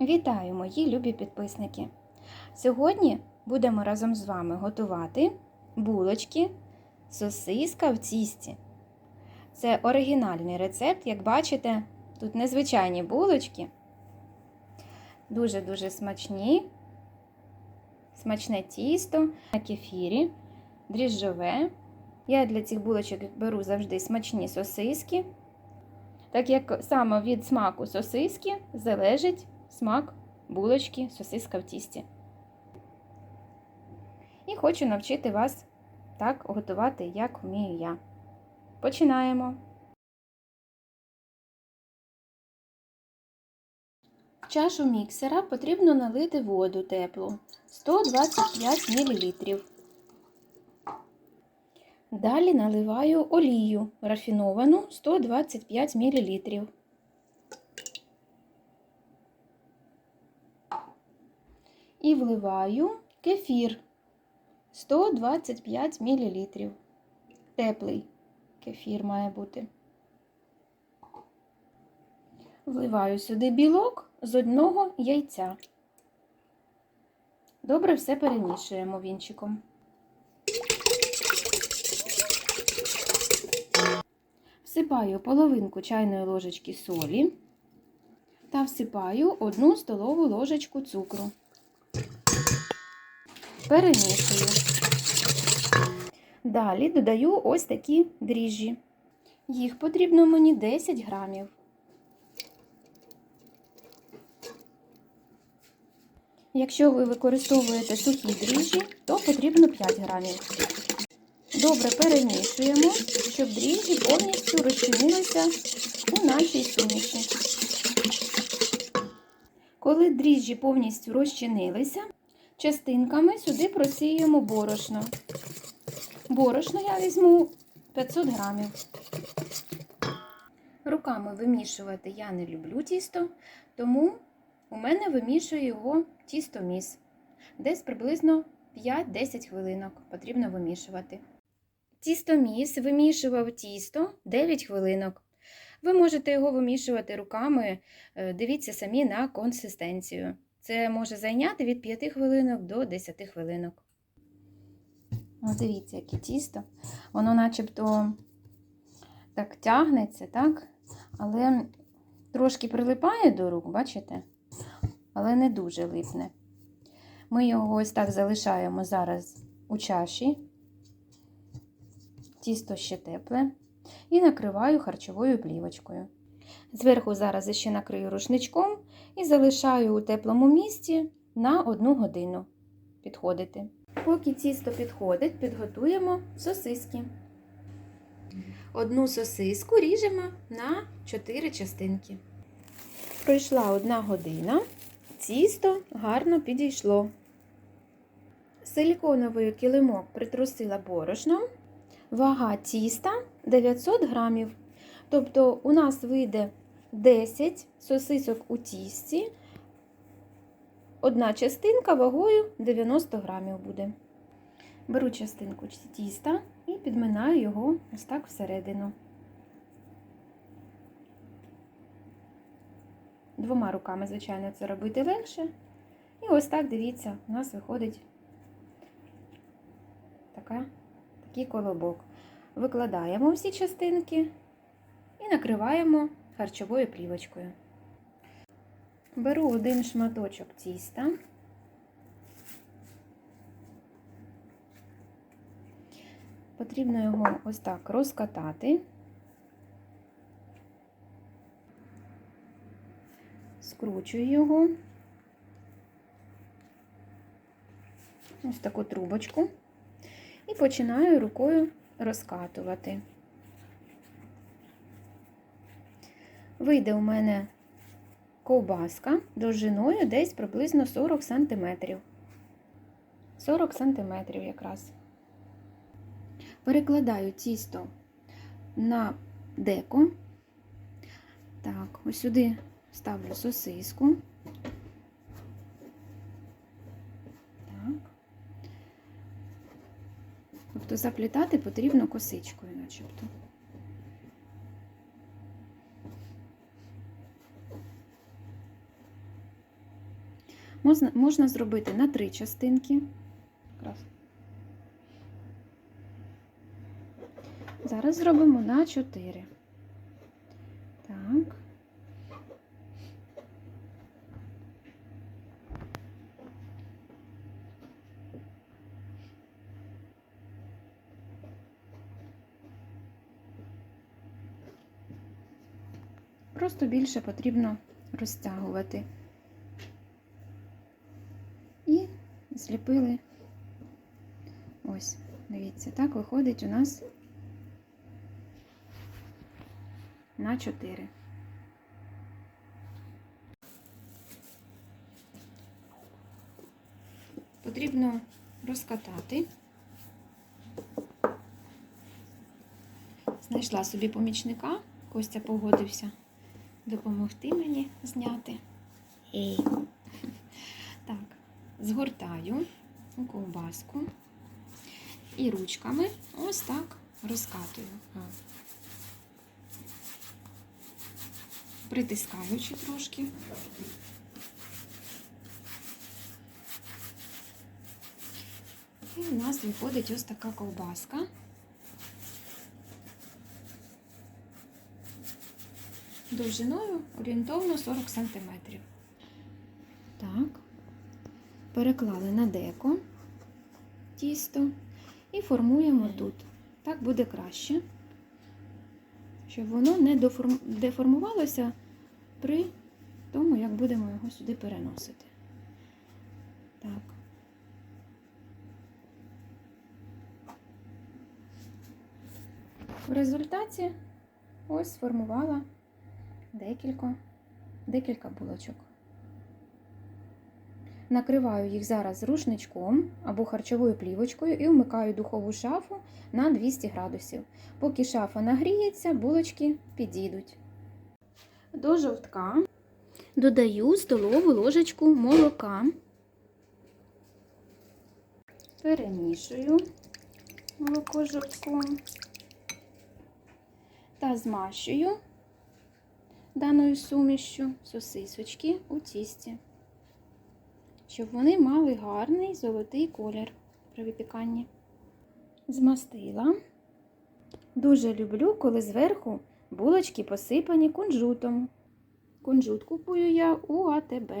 Вітаю, мої любі підписники! Сьогодні будемо разом з вами готувати булочки сосиска в тісті. Це оригінальний рецепт, як бачите, тут незвичайні булочки. Дуже-дуже смачні, смачне тісто на кефірі, дріжджове. Я для цих булочок беру завжди смачні сосиски, так як саме від смаку сосиски залежить смак булочки, сосиска в тісті. І хочу навчити вас так готувати, як вмію я. Починаємо. В чашу міксера потрібно налити воду теплу 125 мл. Далі наливаю олію рафіновану 125 мл. І вливаю кефір 125 мл. Теплий кефір має бути. Вливаю сюди білок з одного яйця. Добре все перемішуємо вінчиком. Всипаю половинку чайної ложечки солі та всипаю одну столову ложечку цукру. Перемішую. Далі додаю ось такі дріжджі. Їх потрібно мені 10 грамів. Якщо ви використовуєте сухі дріжджі, то потрібно 5 грамів. Добре перемішуємо, щоб дріжджі повністю розчинилися у нашій суміші. Коли дріжджі повністю розчинилися, частинками сюди просіюємо борошно. Борошно я візьму 500 грамів. Руками вимішувати я не люблю тісто, тому у мене вимішує його тістоміс. Десь приблизно 5-10 хвилинок потрібно вимішувати. Тістоміс вимішував тісто 9 хвилинок. Ви можете його вимішувати руками, дивіться самі на консистенцію. Це може зайняти від 5 хвилинок до 10 хвилинок. Ось дивіться, яке тісто. Воно начебто так тягнеться, так? але трошки прилипає до рук, бачите? Але не дуже липне. Ми його ось так залишаємо зараз у чаші. Тісто ще тепле. І накриваю харчовою плівочкою. Зверху зараз ще накрию рушничком і залишаю у теплому місці на одну годину підходити. Поки тісто підходить, підготуємо сосиски. Одну сосиску ріжемо на 4 частинки. Пройшла одна година, тісто гарно підійшло. Силіконовий килимок притрусила борошном. Вага тіста 900 грамів. Тобто у нас вийде 10 сосисок у тісті. Одна частинка вагою 90 грамів буде. Беру частинку тіста і підминаю його ось так всередину. Двома руками, звичайно, це робити легше. І ось так, дивіться, у нас виходить така, такий колобок. Викладаємо всі частинки і накриваємо харчовою плівочкою. Беру один шматочок тіста. Потрібно його ось так розкатати, скручую його, ось таку трубочку, і починаю рукою розкатувати. Вийде у мене ковбаска довжиною десь приблизно 40 см. 40 см якраз. Перекладаю тісто на деко. Так, ось сюди ставлю сосиску. Тобто заплітати потрібно косичкою, начебто. Можна, можна зробити на три частинки. Зараз зробимо на 4. Так. Просто більше потрібно розтягувати. І зліпили. Ось, дивіться, так виходить у нас на 4. Потрібно розкатати. Знайшла собі помічника, Костя погодився допомогти мені зняти. Ей. Так, згортаю у ковбаску і ручками ось так розкатую. Притискаючи трошки. І у нас виходить ось така ковбаска. довжиною орієнтовно 40 см. Так, переклали на деко тісто і формуємо тут. Так буде краще, щоб воно не деформувалося при тому, як будемо його сюди переносити. Так. В результаті ось сформувала декілька, декілька булочок. Накриваю їх зараз рушничком або харчовою плівочкою і вмикаю духову шафу на 200 градусів. Поки шафа нагріється, булочки підійдуть. До жовтка додаю столову ложечку молока, перемішую молоко з жовтком та змащую даною сумішю сосисочки у тісті, щоб вони мали гарний золотий колір при випіканні. Змастила. Дуже люблю, коли зверху булочки посипані кунжутом. Кунжут купую я у АТБ.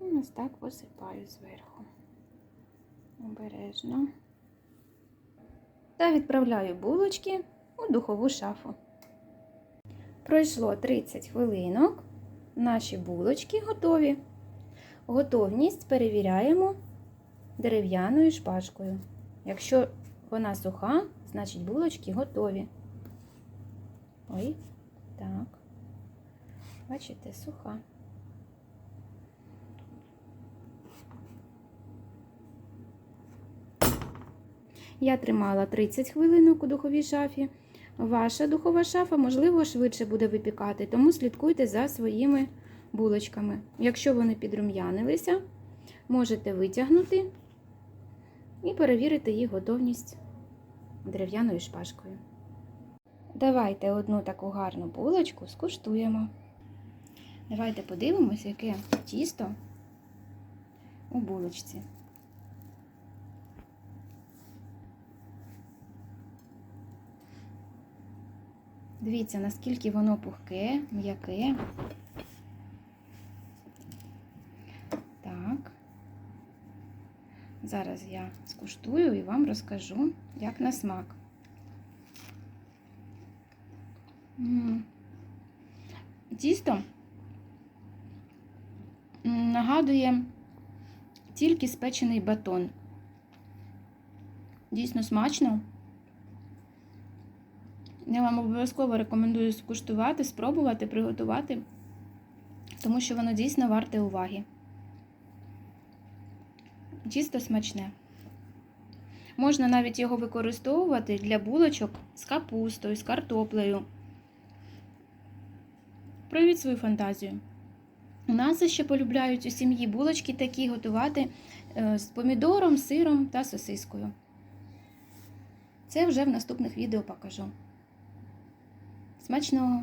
І ось так посипаю зверху. Обережно. Та відправляю булочки у духову шафу. Пройшло 30 хвилинок. Наші булочки готові. Готовність перевіряємо дерев'яною шпажкою. Якщо вона суха, значить булочки готові. Ой, так. Бачите, суха. Я тримала 30 хвилинок у духовій шафі. Ваша духова шафа, можливо, швидше буде випікати, тому слідкуйте за своїми булочками. Якщо вони підрум'янилися, можете витягнути і перевірити їх готовність дерев'яною шпажкою. Давайте одну таку гарну булочку скуштуємо. Давайте подивимося, яке тісто у булочці. Дивіться, наскільки воно пухке, м'яке. Так. Зараз я скуштую і вам розкажу, як на смак. Тісто нагадує тільки спечений батон. Дійсно смачно. Я вам обов'язково рекомендую скуштувати, спробувати, приготувати, тому що воно дійсно варте уваги. Чисто смачне. Можна навіть його використовувати для булочок з капустою, з картоплею. Проявіть свою фантазію. У нас ще полюбляють у сім'ї булочки такі готувати е, з помідором, сиром та сосискою. Це вже в наступних відео покажу. Смачного!